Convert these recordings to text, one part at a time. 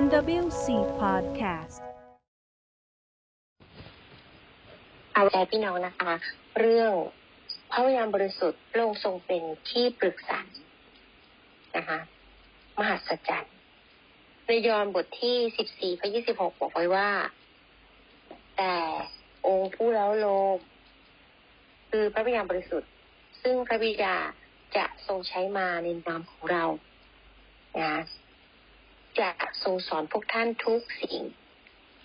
NWC Podcast เอาใจพี่น้องนะคะ เรื่องพระวิญญาณบริสุทธิ์พระองค์ทรงเป็นที่ปรึกษานะคะ มหัศจรรย์ในยอห์นบทที่สิบสี่ข้อยี่สิบหกบอกไว้ว่า แต่องค์ผู้แล้วโลมคือพระวิญญาณบริสุทธิ์ ซึ่งพระบิดาจะทรงใช้มาในนามของเรานะ จะทรงสอนพวกท่านทุกสิ่ง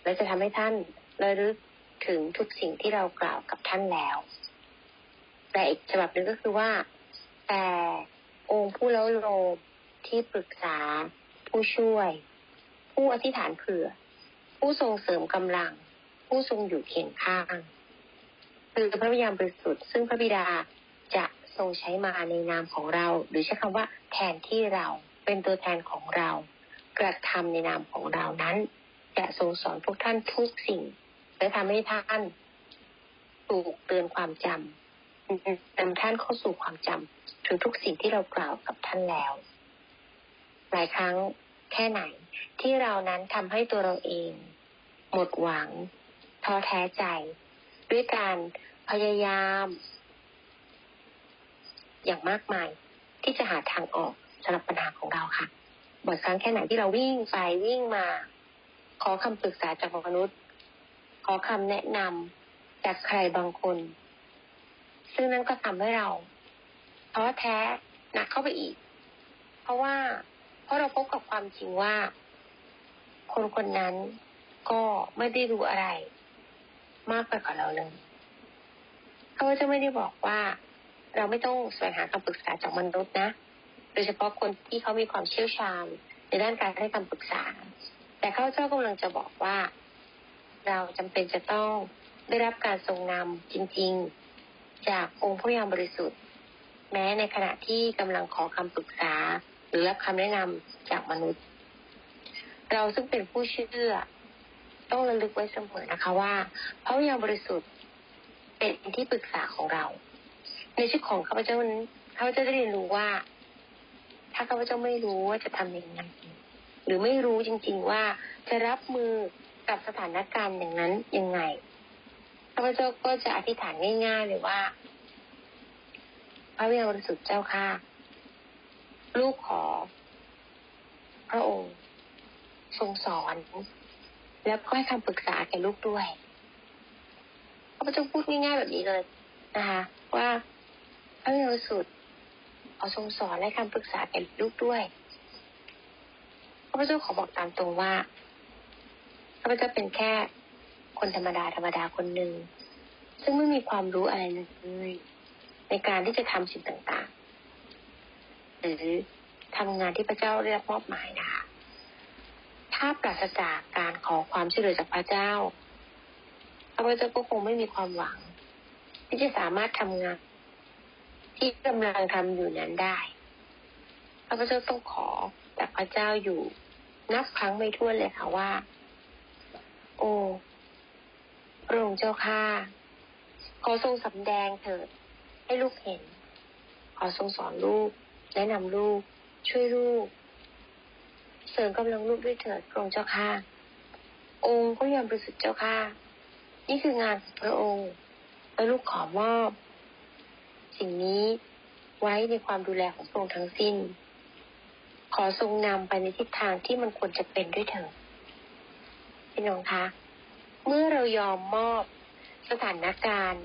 และจะทำให้ท่านระลึกถึงทุกสิ่งที่เรากล่าวกับท่านแล้ว แต่อีกฉบับหนึ่งก็คือว่า แต่องค์ผู้แล้วโลมที่ปรึกษา ผู้ช่วย ผู้อธิษฐานเผื่อ ผู้ทรงเสริมกำลัง ผู้ทรงอยู่เคียงข้างคือพระวิญญาณบริสุทธิ์ซึ่งพระบิดาจะทรงใช้มาในนามของเรา หรือใช้คำว่าแทนที่เราเป็นตัวแทนของเรา กระทำในนามของเรานั้น จะทรงสอนพวกท่านทุกสิ่ง และทำให้ท่านถูกเตือนความจำนำท่านเข้าสู่ความจำถึงทุกสิ่งที่เรากล่าวกับท่านแล้ว หลายครั้งแค่ไหนที่เรานั้นทำให้ตัวเราเอง หมดหวังท้อแท้ใจ ด้วยการพยายาม อย่างมากมายที่จะหาทางออกสำหรับปัญหาของเราค่ะ บ่อยครั้งแค่ไหนที่เราวิ่งไปวิ่งมา ขอคำปรึกษาจากมนุษย์ ขอคำแนะนำจากใครบางคน ซึ่งนั่นก็ทำให้เราท้อแท้หนักเข้าไปอีก เพราะว่าเพราะเราพบกับความจริงว่า คนคนนั้นก็ไม่ได้รู้อะไร มากไปกว่าเราเลยเขาจะไม่ได้บอกว่า เราไม่ต้องแสวงหาคำปรึกษาจากมนุษย์นะ ดยเฉพาะคนที่เขามีความเชี่ยวชาญในด้านการให้คำปรึกษา แต่ข้าเจ้ากำลังจะบอกว่า เราจำเป็นจะต้องได้รับการทรงนำจริง ๆ จากองค์พระยามบริสุทธิ์ แม้ในขณะที่กำลังขอคำปรึกษา หรือรับคำแนะนำจากมนุษย์ เราซึ่งเป็นผู้เชื่อ ต้องระลึกไว้เสมอนะคะว่า พระวิญญาณบริสุทธิ์เป็นที่ปรึกษาของเรา ในชีวิตของข้าพเจ้านั้นข้าพเจ้าได้เรียนรู้ว่า ถ้าข้าพเจ้าไม่รู้ว่าจะทำยังไงหรือไม่รู้จริง ๆว่าจะรับมือกับสถานการณ์อย่างนั้นยังไงข้าพเจ้าก็จะอธิษฐานง่าย ๆ เลยว่า พระวิญญาณบริสุทธิ์เจ้าค่ะ ลูกขอ พระองค์ ทรงสอน แล้วก็ให้คำปรึกษาแก่ลูกด้วยข้าพเจ้าพูดง่ายๆแบบนี้เลยนะคะ ว่าพระวิญญาณบริสุทธิ์เอาทรงสอนและคำปรึกษาแก่ลูกด้วยข้าพเจ้าขอบอกตามตรงว่าข้าพเจ้าเป็นแค่คนธรรมดาธรรมดาคนหนึ่งซึ่งไม่มีความรู้อะไรเลยในการที่จะทำสิ่งต่างๆ หรือทำงานที่พระเจ้าได้รับมอบหมายนะคะถ้าปราศจากการขอความช่วยเหลือจากพระเจ้าข้าพเจ้าก็คงไม่มีความหวัง ที่จะสามารถทำงาน ที่กำลังทำอยู่นั้นได้ข้าพเจ้าต้องขอจากพระเจ้าอยู่นับครั้งไม่ถ้วนเลยค่ะว่า โอ้พระองค์เจ้าข้าขอทรงสำแดงเถิด ให้ลูกเห็น ขอทรงสอนลูก แนะนำลูก ช่วยลูก เสริมกำลังลูกด้วยเถิดพระองค์เจ้าข้าองค์พระยามบริสุทธิ์เจ้าข้านี่คืองานของพระองค์และลูกขอมอบ สิ่งนี้ไว้ในความดูแลของพระองค์ทั้งสิ้น ขอทรงนำไปในทิศทางที่มันควรจะเป็นด้วยเถิดพี่น้องคะ เมื่อเรายอมมอบสถานการณ์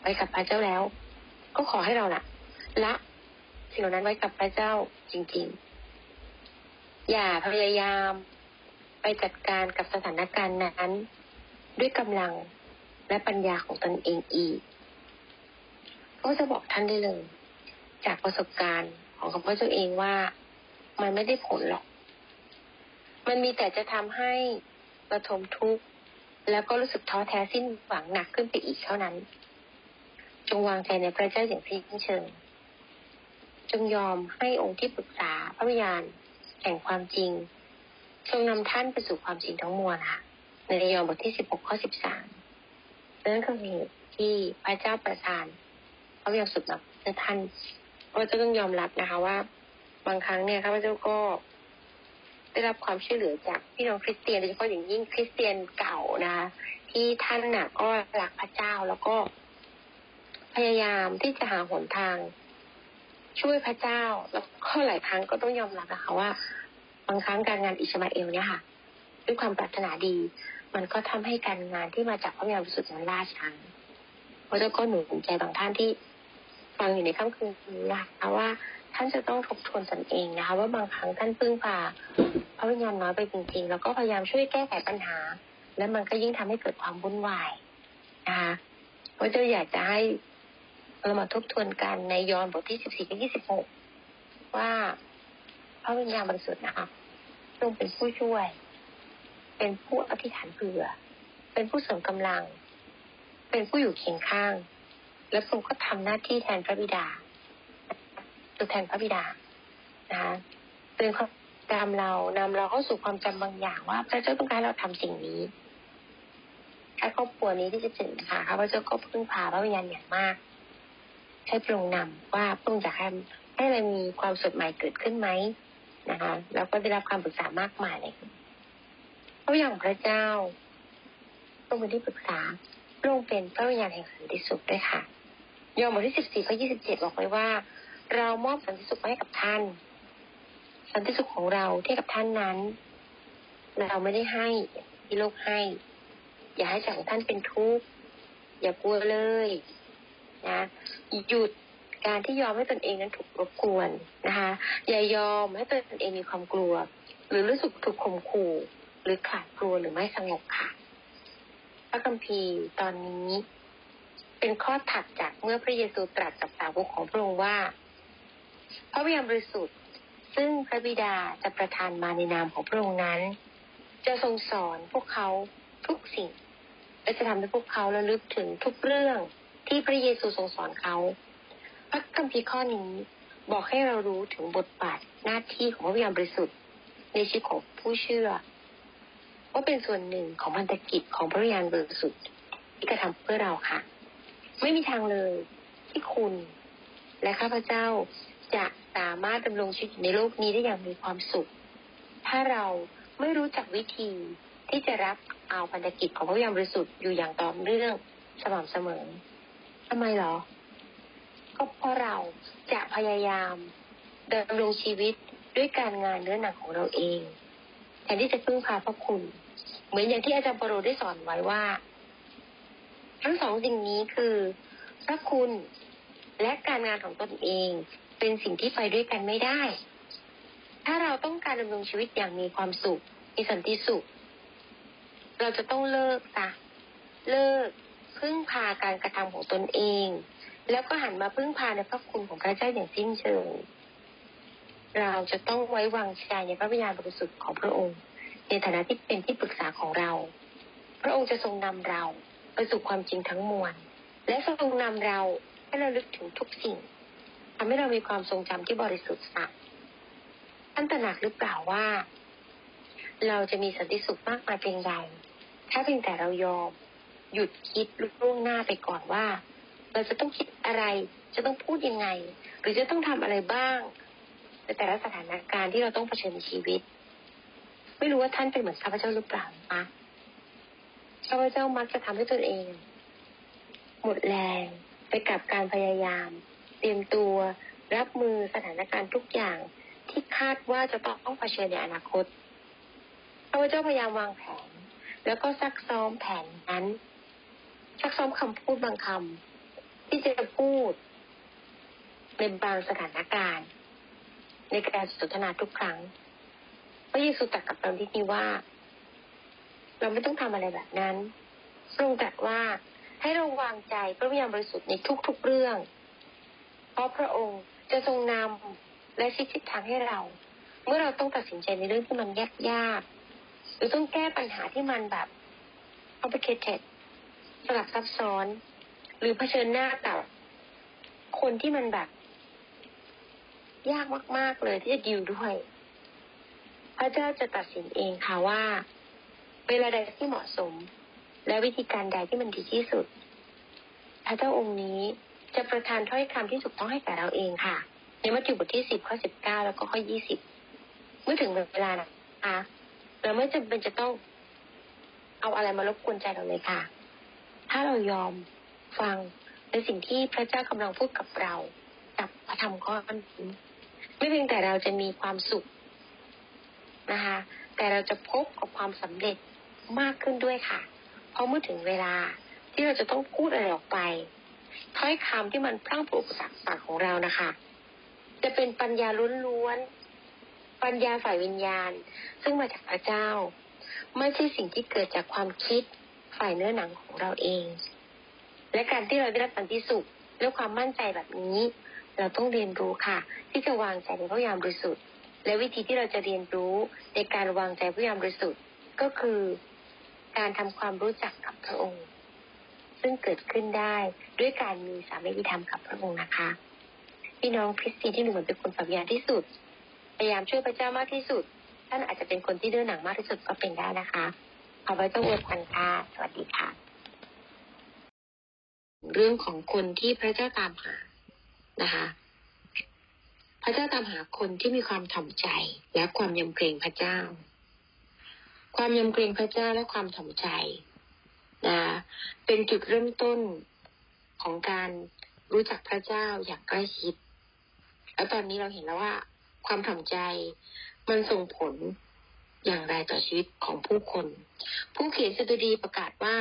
ไว้กับพระเจ้าแล้ว ก็ขอให้เราละละสิ่งเหล่านั้นไว้กับพระเจ้าจริง ๆ อย่าพยายามไปจัดการกับสถานการณ์นั้น ด้วยกำลังและปัญญาของตนเองอีก ก็จะบอกท่านได้เลย จากประสบการณ์ของข้าพเจ้าเองว่ามันไม่ได้ผลหรอก มันมีแต่จะทำให้ระทมทุกข์แล้วก็รู้สึกท้อแท้สิ้นหวังหนักขึ้นไปอีกเท่านั้น จงวางใจในพระเจ้าอย่างสิ้นเชิง จงยอมให้องค์ที่ปรึกษาพระวิญญาณแห่งความจริงทรงนำท่านไปสู่ความจริงทั้งมวลค่ะ ในยอห์นบทที่สิบหกข้อสิบสามนั่นคือเหตุที่พระเจ้าประทาน พระวิญญาณสุดแบบในท่านก็จะต้องยอมรับนะคะ ว่า บางครั้งเนี่ยข้าพเจ้าก็ได้รับความช่วยเหลือจากพี่น้องคริสเตียนโดยเฉพาะอย่างยิ่งคริสเตียนเก่านะคะที่ท่านน่ะ ก็รักพระเจ้าแล้วก็ พยายามที่จะหาหนทาง ช่วยพระเจ้า แล้วก็หลายครั้งก็ต้องยอมรับนะคะว่า บางครั้งการงานอิสมาเอลเนี่ยค่ะด้วยความปรารถนาดี มันก็ทำให้การงานที่มาจากพระวิญญาณบริสุทธิ์นั้นล่าช้าเพราะฉะนั้นก็หนุนใจบางท่านที่ ฟังอยู่ในค่ำคืนนี้นะคะว่าท่านจะต้องทบทวนตนเองนะคะ ว่าบางครั้งท่านพึ่งพาพระวิญญาณน้อยไปจริง ๆ แล้วก็พยายามช่วยแก้ไขปัญหา แล้วมันก็ยิ่งทำให้เกิดความวุ่นวายนะคะเพราะจะอยากจะให้เรามาทบทวนกันในยอห์นบทที่สิบสี่กับยี่สิบหกว่าพระวิญญาณบริสุทธิ์นะคะทรงเป็นผู้ช่วย เป็นผู้อธิษฐานเผื่อ เป็นผู้เสริมกำลัง เป็นผู้อยู่เคียงข้าง และทรงก็ทำหน้าที่แทนพระบิดาตัวแทนพระบิดานะคะเตือนความจำเรานำเราเข้าสู่ความจำบางอย่างว่าพระเจ้าต้องการให้เราทำสิ่งนี้แค่ครอบครัวนี้ที่จะถึงค่ะพระเจ้าก็พึ่งพาพระวิญญาณอย่างมาก ให้พระองค์นำว่าพระองค์จะให้ให้เรามีความสดใหม่เกิดขึ้นไหมนะคะแล้วก็ได้รับความปรึกษามากมายเลยพระวิญญางพระเจ้าต้องเป็นที่ปรึกษาพระองค์เป็นพระวิญญาณแห่งสันติสุขด้วยค่ะ ยอห์นบทที่สิบสี่ข้อยี่สิบเจ็ดบอกไว้ว่า เรามอบสันติสุขไว้ให้กับท่าน สันติสุขของเราที่กับท่านนั้น เราไม่ได้ให้ที่โลกให้ อย่าให้ใจของท่านเป็นทุกข์อย่ากลัวเลยนะหยุดการที่ยอมให้ตนเองนั้นถูกรบกวนนะคะ อย่ายอมให้ตนเองมีความกลัว หรือรู้สึกถูกข่มขู่ หรือขาดกลัวหรือไม่สงบค่ะพระคัมภีร์ตอนนี้ เป็นข้อถัดจากเมื่อพระเยซูตรัสกับสาวกของพระองค์ว่า พระวิญญาณบริสุทธิ์ ซึ่งพระบิดาจะประทานมาในนามของพระองค์นั้น จะทรงสอนพวกเขาทุกสิ่ง และจะทำให้พวกเขาระลึกถึงทุกเรื่องที่พระเยซูทรงสอนเขา พระคัมภีร์ข้อนี้บอกให้เรารู้ถึงบทบาทหน้าที่ของพระวิญญาณบริสุทธิ์ ในชีวิตของผู้เชื่อว่าเป็นส่วนหนึ่งของพันธกิจของพระวิญญาณบริสุทธิ์ที่กระทำเพื่อเราค่ะ ไม่มีทางเลยที่คุณและข้าพเจ้าจะสามารถดำรงชีวิตในโลกนี้ได้อย่างมีความสุข ถ้าเราไม่รู้จักวิธีที่จะรับเอาพันธกิจของพระวิญญาณบริสุทธิ์อยู่อย่างต่อเนื่องสม่ำเสมอทำไมหรอ ก็เพราะเราจะพยายามดำรงชีวิตด้วยการงานเนื้อหนังของเราเองแทนที่จะพึ่งพาพระคุณ เหมือนอย่างที่อาจารย์ปรโรได้สอนไว้ว่า ทั้งสองสิ่งนี้คือพระคุณและการงานของตนเองเป็นสิ่งที่ไปด้วยกันไม่ได้ ถ้าเราต้องการดำรงชีวิตอย่างมีความสุข มีสันติสุข เราจะต้องเลิกซะเลิกพึ่งพาการกระทำของตนเอง แล้วก็หันมาพึ่งพาในพระคุณของพระเจ้าอย่างสิ้นเชิง เราจะต้องไว้วางใจในพระวิญญาณบริสุทธิ์ของพระองค์ ในฐานะที่เป็นที่ปรึกษาของเรา พระองค์จะทรงนำเรา ไปสู่ความจริงทั้งมวล และทรงนำเราให้เราลึกถึงทุกสิ่งทำให้เรามีความทรงจำที่บริสุทธิ์สัตย์ท่านตระหนักหรือเปล่าว่า เราจะมีสันติสุขมากมายเพียงใดถ้าเพียงแต่เรายอม หยุดคิดล่วงหน้าไปก่อนว่า เราจะต้องคิดอะไร จะต้องพูดยังไง หรือจะต้องทำอะไรบ้างในแต่ละสถานการณ์ที่เราต้องเผชิญในชีวิต ไม่รู้ว่าท่านเป็นเหมือนข้าพเจ้าหรือเปล่านะคะ ข้าพเจ้ามักจะทำให้ตนเอง หมดแรงไปกับการพยายาม เตรียมตัวรับมือสถานการณ์ทุกอย่างที่คาดว่าจะต้องเผชิญในอนาคตข้าพเจ้าพยายามวางแผน แล้วก็ซักซ้อมแผนนั้น ซักซ้อมคำพูดบางคำที่จะพูดในบางสถานการณ์ ในการสนทนาทุกครั้งพระเยซูตรัสกับเราที่นี้ว่า เราไม่ต้องทำอะไรแบบนั้นทรงตรัสว่าให้เราวางใจพระวิญญาณบริสุทธิ์ในทุกๆเรื่อง เพราะพระองค์จะทรงนำและชี้ทิศทางให้เรา เมื่อเราต้องตัดสินใจในเรื่องที่มันยากยากหรือต้องแก้ปัญหาที่มันแบบ complicated สลับซับซ้อน หรือเผชิญหน้ากับคนที่มันแบบ ยากมาก ๆเลยที่จะดิวด้วย พระเจ้าจะตัดสินเองค่ะว่า เวลาใดที่เหมาะสม และวิธีการใดที่มันดีที่สุด พระเจ้าองค์นี้จะประทานถ้อยคำที่ถูกต้องให้แก่เราเองค่ะ ในมัทธิวบทที่สิบข้อสิบเก้าแล้วก็ข้อยี่สิบเมื่อถึงเวลานะคะเราไม่จำเป็นจะต้องเอาอะไรมารบกวนใจเราเลยค่ะ ถ้าเรายอมฟังในสิ่งที่พระเจ้ากำลังพูดกับเรากับพระธรรมข้อนี้ไม่เพียงแต่เราจะมีความสุขนะคะ แต่เราจะพบกับความสำเร็จ มากขึ้นด้วยค่ะ เพราะเมื่อถึงเวลาที่เราจะต้องพูดอะไรออกไป ถ้อยคำที่มันพรั่งพรูจากปากของเรานะคะ จะเป็นปัญญาล้วนๆ ปัญญาฝ่ายวิญญาณ ซึ่งมาจากพระเจ้า ไม่ใช่สิ่งที่เกิดจากความคิดฝ่ายเนื้อหนังของเราเอง และการที่เราได้รับสันติสุขและความมั่นใจแบบนี้ เราต้องเรียนรู้ค่ะ ที่จะวางใจในพระยามบริสุทธิ์และวิธีที่เราจะเรียนรู้ในการวางใจพระยามบริสุทธิ์ก็คือ การทำความรู้จักกับพระองค์ ซึ่งเกิดขึ้นได้ด้วยการมีสามีธรรมกับพระองค์นะคะพี่น้องคริสเตียนที่หนูเหมือนเป็นคนสัมยานที่สุด พยายามช่วยพระเจ้ามากที่สุด ท่านอาจจะเป็นคนที่เดินหนังมากที่สุดก็เป็นได้นะคะเอาไว้ต้องอวยพรค่ะสวัสดีค่ะ เรื่องของคนที่พระเจ้าตามหานะคะ พระเจ้าตามหาคนที่มีความถ่อมใจและความยำเกรงพระเจ้า ความยำเกรงพระเจ้าและความถ่อมใจนะเป็นจุดเริ่มต้นของการรู้จักพระเจ้าอย่างใกล้ชิด แล้วตอนนี้เราเห็นแล้วว่า ความถ่อมใจมันส่งผลอย่างไรต่อชีวิตของผู้คน ผู้เขียนสดุดีประกาศว่า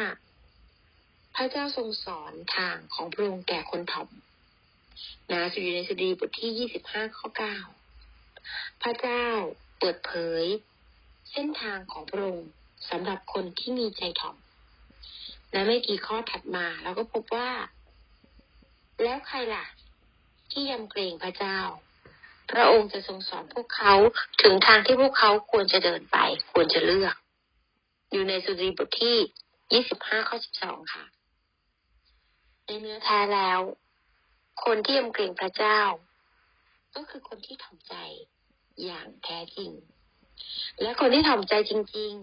พระเจ้าทรงสอนทางของพระองค์แก่คนถ่อมนะสุดีในสดุดีบทที่ยี่สิบห้าข้อเก้าพระเจ้าเปิดเผย เส้นทางของพระองค์สำหรับคนที่มีใจถ่อม และไม่กี่ข้อถัดมาเราก็พบว่า แล้วใครล่ะ ที่ยำเกรงพระเจ้า พระองค์จะทรงสอนพวกเขาถึงทางที่พวกเขาควรจะเดินไป ควรจะเลือก อยู่ในสุดีบทที่ยี่สิบห้าข้อสิบสองค่ะ ในเนื้อแท้แล้ว คนที่ยำเกรงพระเจ้า ก็คือคนที่ถ่อมใจอย่างแท้จริง และคนที่ถ่อมใจจริง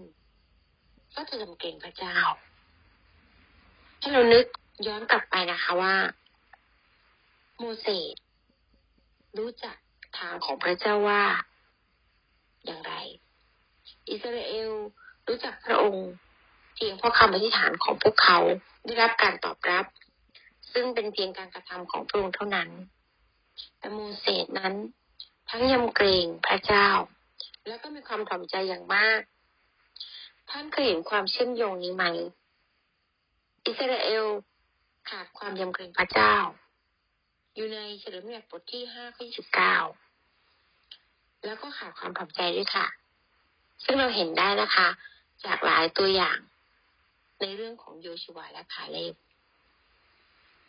ๆ ก็จะยำเกรงพระเจ้า ให้เรานึกย้อนกลับไปนะคะว่า โมเสสรู้จักทางของพระเจ้าว่า อย่างไร อิสราเอลรู้จักพระองค์เพียงเพราะคำอธิษฐานของพวกเขาได้รับการตอบรับ ซึ่งเป็นเพียงการกระทำของพระองค์เท่านั้น แต่โมเสสนั้นทั้งยำเกรงพระเจ้า แล้วก็มีความถ่อมใจอย่างมาก ท่านเคยเห็นความเชื่อมโยงนี้ไหม อิสราเอลขาดความยำเกรงพระเจ้า อยู่ในเฉลิมเกียรติบทที่ห้าข้อสิบเก้าแล้วก็ขาดความถ่อมใจด้วยค่ะ ซึ่งเราเห็นได้นะคะ จากหลายตัวอย่างในเรื่องของโยชูวาและคาเลบ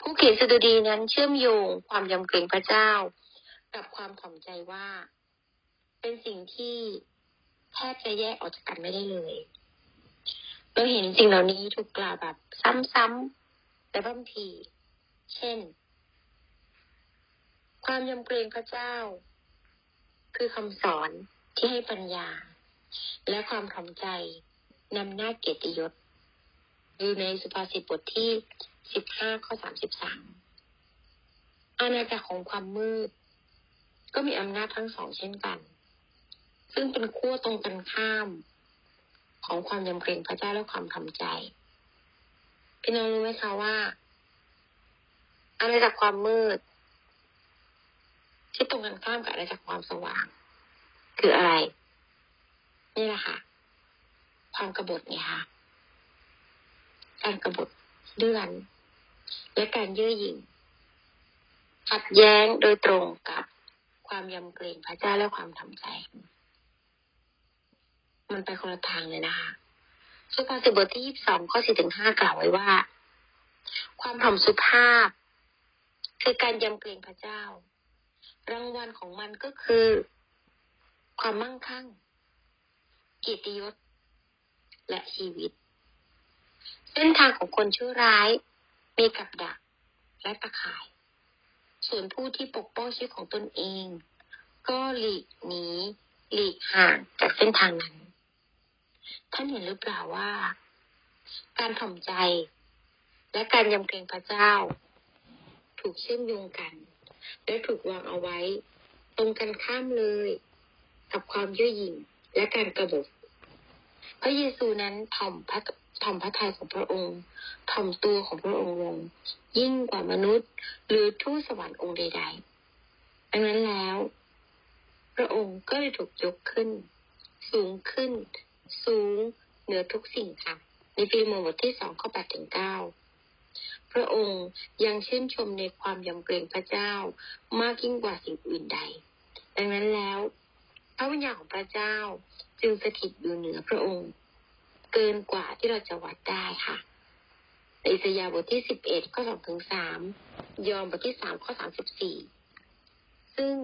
ผู้เขียนสดุดีนั้นเชื่อมโยงความยำเกรงพระเจ้า กับความถ่อมใจว่า เป็นสิ่งที่แทบจะแยกออกจากกันไม่ได้เลย เราเห็นสิ่งเหล่านี้ถูกกล่าวแบบซ้ำๆแต่บางที เช่น ความยำเกรงพระเจ้า คือคำสอนที่ให้ปัญญา และความถ่อมใจนำหน้าเกียรติยศอยู่ในสุภาษิตบทที่สิบห้าข้อสามสิบสามอาณาจักรของความมืด ก็มีอำนาจทั้งสองเช่นกัน ซึ่งเป็นขั้วตรงกันข้าม ของความยำเกรงพระเจ้าและความทำใจ พี่น้องรู้ไหมคะว่าอาณาจักรความมืด ที่ตรงกันข้ามกับอาณาจักรความสว่าง คืออะไร นี่แหละค่ะ ความกบฏไงคะการกบฏเลื่อน และการเยื่อหยิ่งขัดแย้งโดยตรงกับความยำเกรงพระเจ้าและความทำใจ มันไปคนละทางเลยนะคะสุภาษิตบทที่ยี่สิบสองข้อสี่ถึงห้ากล่าวไว้ว่า ความถ่อมสุภาพ คือการยำเกรงพระเจ้า รางวัลของมันก็คือ ความมั่งคั่งเกียรติยศ และชีวิต เส้นทางของคนชั่วร้าย มีกับดักและตะข่าย ส่วนผู้ที่ปกป้องชีวิตของตนเอง ก็หลีกหนีหลีกห่างจากเส้นทางนั้น ท่านเห็นหรือเปล่าว่า การถ่อมใจ และการยำเกรงพระเจ้า ถูกเชื่อมโยงกัน และถูกวางเอาไว้ ตรงกันข้ามเลย กับความเย่อหยิ่งและการกระบฏพระเยซูนั้นถ่อมพระถ่อมพระทัยของพระองค์ถ่อมตัวของพระองค์ลง ยิ่งกว่ามนุษย์ หรือทูตสวรรค์องค์ใดๆดังนั้นแล้ว พระองค์ก็เลยถูกยกขึ้น สูงขึ้น สูงเหนือทุกสิ่งค่ะ ในฟิลิโมนบทที่สองข้อแปดถึงเก้าพระองค์ยังชื่นชมในความยำเกรงพระเจ้ามากยิ่งกว่าสิ่งอื่นใด ดังนั้นแล้ว พระวิญญาณของพระเจ้าจึงสถิตอยู่เหนือพระองค์ เกินกว่าที่เราจะวัดได้ค่ะในอิสยาห์บทที่สิบเอ็ดข้อสองถึงสามยอห์นบทที่สามข้อสามสิบสี่ซึ่ง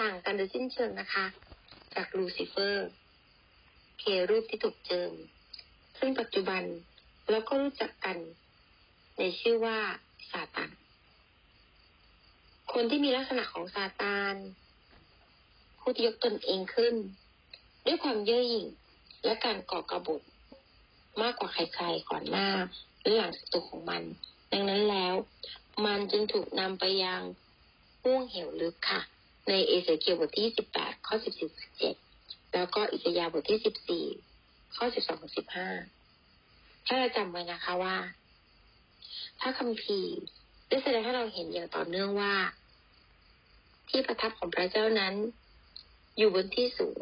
ต่างกันโดยสิ้นเชิงนะคะ จากลูซิเฟอร์ เครูปที่ถูกเจิม ซึ่งปัจจุบันเราก็รู้จักกัน ในชื่อว่าซาตาน คนที่มีลักษณะของซาตานผู้ที่ยกตนเองขึ้น ด้วยความเย่อหยิ่งและการก่อกระบฏมากกว่าใครๆก่อนหน้าและหลังศัตรูของมัน ดังนั้นแล้ว มันจึงถูกนำไปยังห่วงเหวลึกค่ะ ในเอเสเคียบทที่สิบแปดข้อสิบสี่สิบเจ็ด แล้วก็อิสยาบทที่สิบสี่ข้อสิบสองถึงสิบห้าถ้าเราจำไว้นะคะว่าพระคัมภีร์ได้แสดงให้เราเห็นอย่างต่อเนื่องว่า ที่ประทับของพระเจ้านั้น อยู่บนที่สูง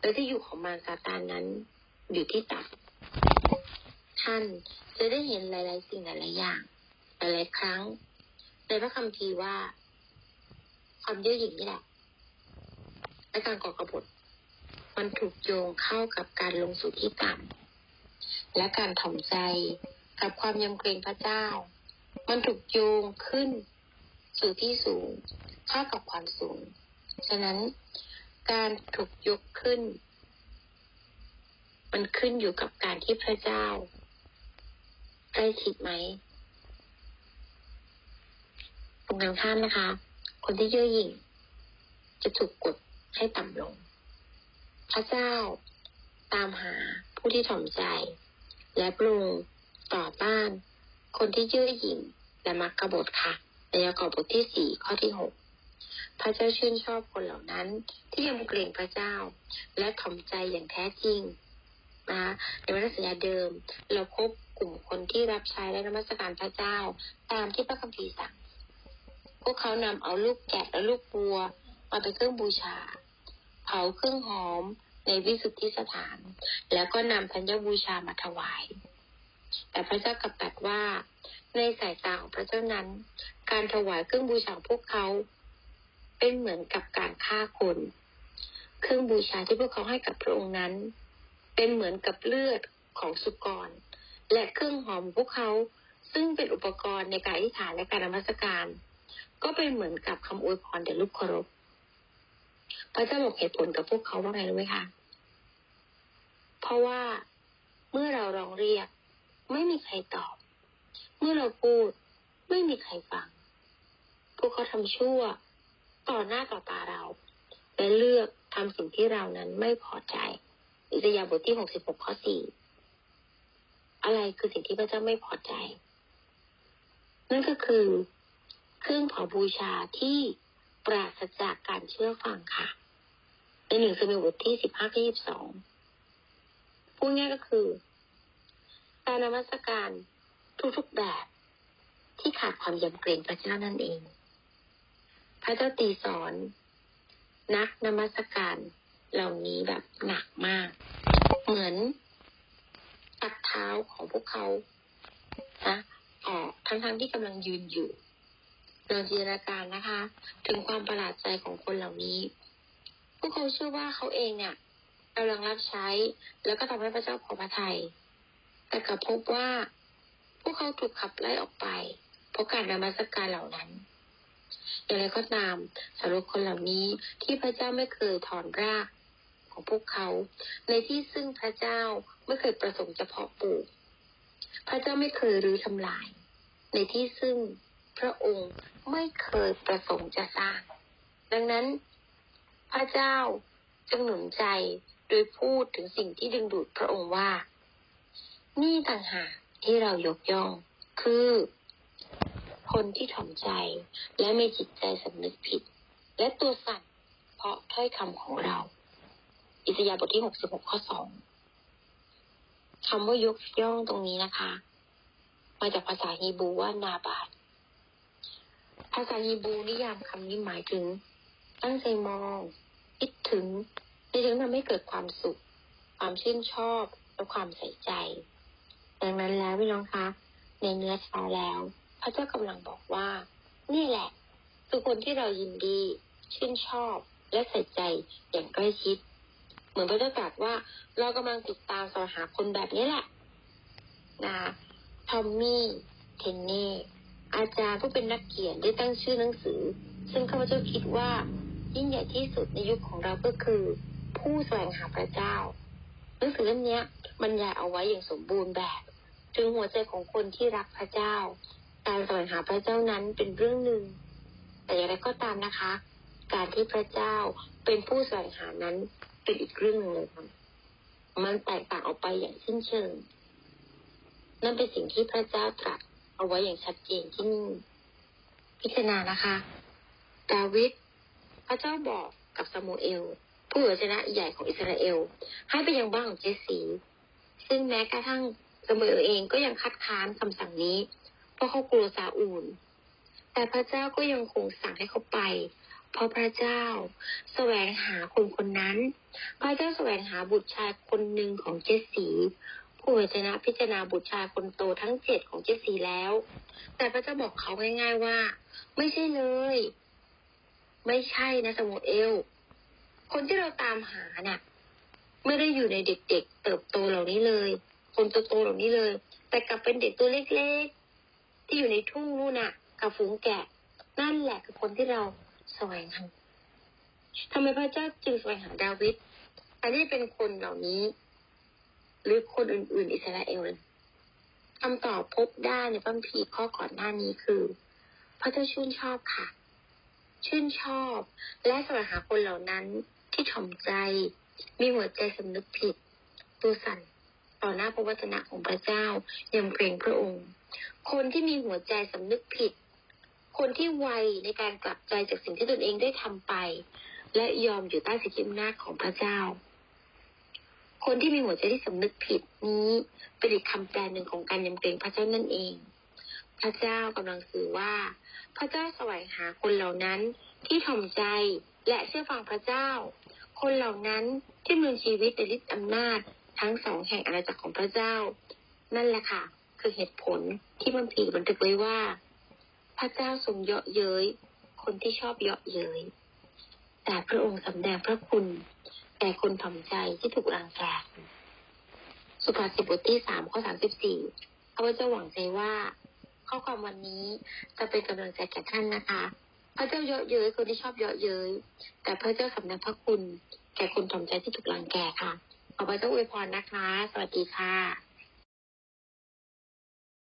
และที่อยู่ของมารซาตานนั้น อยู่ที่ต่ำท่านจะได้เห็นหลาย ๆ สิ่งหลายๆอย่างหลายๆครั้งในพระคัมภีร์ว่าความเย่อหยิ่งนี่แหละและการก่อกระบฏ มันถูกโยงเข้ากับการลงสู่ที่ต่ำและการถ่อมใจกับความยำเกรงพระเจ้า มันถูกโยงขึ้นสู่ที่สูงเข้ากับความสูง ฉะนั้นการถูกยกขึ้น มันขึ้นอยู่กับการที่พระเจ้าใกล้ชิดไหมตรงกันข้ามนะคะ คนที่เย่อหยิ่งจะถูกกดให้ต่ำลง พระเจ้า ตามหาผู้ที่ถ่อมใจ และปรุงต่อต้าน คนที่เย่อหยิ่งและมักกบฏค่ะในยากอบบทที่สี่ข้อที่หกพระเจ้าชื่นชอบคนเหล่านั้น ที่ยำเกรงพระเจ้า และถ่อมใจอย่างแท้จริงนะคะในวันสัญญาเดิม เราพบกลุ่มคนที่รับใช้และนมัสการพระเจ้า ตามที่พระคัมภีร์สั่งพวกเขานำเอาลูกแกะและลูกบัว มาเป็นเครื่องบูชา เผาเครื่องหอมในวิสุทธิสถาน แล้วก็นำธัญบูชามาถวาย แต่พระเจ้ากลับตรัสว่า ในสายตาของพระเจ้านั้น การถวายเครื่องบูชาพวกเขา เป็นเหมือนกับการฆ่าคน เครื่องบูชาที่พวกเขาให้กับพระองค์นั้น เป็นเหมือนกับเลือดของสุกร และเครื่องหอมพวกเขาซึ่งเป็นอุปกรณ์ในการอธิษฐานและการนมัสการ ก็เป็นเหมือนกับคำอวยพรแด่ลูกเคารพ พระเจ้าบอกเหตุผลกับพวกเขาว่าไงรู้ไหมคะเพราะว่าเมื่อเราร้องเรียก ไม่มีใครตอบ เมื่อเราพูด ไม่มีใครฟัง พวกเขาทำชั่ว ต่อหน้าต่อตาเราและเลือกทำสิ่งที่เรานั้นไม่พอใจอิสยาบทที่หกสิบหกข้อสี่อะไรคือสิ่งที่พระเจ้าไม่พอใจ นั่นก็คือ เครื่องเผาบูชาที่ ปราศจากการเชื่อฟังค่ะ ในหนึ่งสมุดบทที่สิบห้าข้อยี่สิบสองพูดง่ายก็คือ การนมัสการทุกๆแบบที่ขาดความยำเกรงพระเจ้านั่นเอง พระเจ้าตีสอน นักนมัสการเหล่านี้แบบหนักมาก เหมือนตัดเท้าของพวกเขานะออกทั้งๆที่กำลังยืนอยู่ ลองจินตนาการนะคะ ถึงความประหลาดใจของคนเหล่านี้ พวกเขาเชื่อว่าเขาเองเนี่ยกำลังรับใช้ แล้วก็ทำให้พระเจ้าพอพระทยัยแต่กลับพบว่า พวกเขาถูกขับไล่ออกไป เพราะการนมัสการเหล่านั้นอย่างไรก็ตามสำหรับคนเหล่านี้ที่พระเจ้าไม่เคยถอนรากของพวกเขา ในที่ซึ่งพระเจ้าไม่เคยประสงค์จะเพาะปลูก พระเจ้าไม่เคยรื้อทำลาย ในที่ซึ่ง พระองค์ไม่เคยประสงค์จะสร้าง ดังนั้น พระเจ้าจึงหนุนใจโดยพูดถึงสิ่งที่ดึงดูดพระองค์ว่า นี่ต่างหากที่เรายกย่อง คือ คนที่ถ่อมใจและมีจิตใจสำนึกผิด และตัวสั่นเพราะถ้อยคำของเรา อิสยาห์บทที่หกสิบหกข้อสองคำว่ายกย่องตรงนี้นะคะ มาจากภาษาฮีบรูว่านาบาด ภาษาฮีบรูนิยามคำนี้หมายถึง ตั้งใจมอง คิดถึงในถึงทำให้เกิดความสุข ความชื่นชอบและความใส่ใจ ดังนั้นแล้วพี่น้องคะ ในเนื้อแท้แล้ว พระเจ้ากำลังบอกว่า นี่แหละ คือคนที่เรายินดี ชื่นชอบและใส่ใจอย่างใกล้ชิด เหมือนพระเจ้าตรัสว่า เรากำลังติดตามสอหาคนแบบนี้แหละนะทอมมี่ เทนเน่ อาจารย์ผู้เป็นนักเขียนได้ตั้งชื่อหนังสือ ซึ่งข้าพเจ้าคิดว่ายิ่งใหญ่ที่สุดในยุคของเราก็คือ ผู้แสวงหาพระเจ้า หนังสือเล่มนี้บรรยายเอาไว้อย่างสมบูรณ์แบบถึงหัวใจของคนที่รักพระเจ้า การแสวงหาพระเจ้านั้นเป็นเรื่องหนึ่ง แต่อย่างไรก็ตามนะคะ การที่พระเจ้าเป็นผู้แสวงหานั้นเป็นอีกเรื่องหนึ่งเลยค่ะมันแตกต่างออกไปอย่างสิ้นเชิง นั่นเป็นสิ่งที่พระเจ้าตรัส เอาไว้อย่างชัดเจนที่นี่พิจารณานะคะ ดาวิดพระเจ้าบอกกับซามูเอล ผู้เหนือชนะใหญ่ของอิสราเอล ให้ไปยังบ้านของเจสีซึ่งแม้กระทั่งซามูเอลเองก็ยังคัดค้านคำสั่งนี้ เพราะเขากลัวซาอูล แต่พระเจ้าก็ยังคงสั่งให้เขาไป เพราะพระเจ้าแสวงหาคนคนนั้น พระเจ้าแสวงหาบุตรชายคนหนึ่งของเจสสี ผู้เหนือชนะพิจารณาบุตรชายคนโตทั้งเจ็ดของเจสสีแล้ว แต่พระเจ้าบอกเขาง่าย ๆว่า ไม่ใช่เลย ไม่ใช่นะสมุเอล คนที่เราตามหาน่ะ ไม่ได้อยู่ในเด็กๆเติบโตเหล่านี้เลย คนโตๆเหล่านี้เลย แต่กลับเป็นเด็กตัวเล็กๆ ที่อยู่ในทุ่งนู่นน่ะ กับฝูงแกะ นั่นแหละคือคนที่เราแสวงหาทำไมพระเจ้าจึงแสวงหาดาวิดอันนี้เป็นคนเหล่านี้ หรือคนอื่น ๆ อิสราเอลคำตอบพบได้ในพระคัมภีข้อก่อนหน้านี้คือ พระเจ้าชื่นชอบค่ะ ชื่นชอบ และสวงหาคนเหล่านั้นที่ถ่อมใจ มีหัวใจสำนึกผิด ตัวสั่นต่อหน้าพระวจนะของพระเจ้ายำเกรงพระองค์ คนที่มีหัวใจสำนึกผิด คนที่ไวในการกลับใจจากสิ่งที่ตนเองได้ทำไป และยอมอยู่ใต้สิทธิอำนาจของพระเจ้า คนที่มีหัวใจที่สำนึกผิดนี้เป็นอีกคำแปลหนึ่งของการยำเกรงพระเจ้านั่นเอง พระเจ้ากำลังสื่อว่า พระเจ้าแสวงหาคนเหล่านั้นที่ถ่อมใจและเชื่อฟังพระเจ้า คนเหล่านั้นที่มีชีวิตในฤทธิอำนาจทั้งสองแห่งอาณาจักรของพระเจ้า นั่นแหละค่ะ คือเหตุผลที่มันผีบันทึกไว้ว่า พระเจ้าทรงเยาะเย้ยคนที่ชอบเยาะเย้ยแต่พระองค์สำแดงพระคุณ แก่คนถ่อมใจที่ถูกรังแกสุภาษิตบทที่สามข้อสามสิบสี่ข้าพเจ้าหวังใจว่า ข้อความวันนี้จะเป็นกำลังใจแก่ท่านนะคะ พระเจ้าเยาะเย้ยคนที่ชอบเยาะเย้ยแต่พระเจ้าสำนักพระคุณ แก่คนถ่อมใจที่ถูกรังแกค่ะ ขอพระเจ้าอวยพรนะคะ สวัสดีค่ะ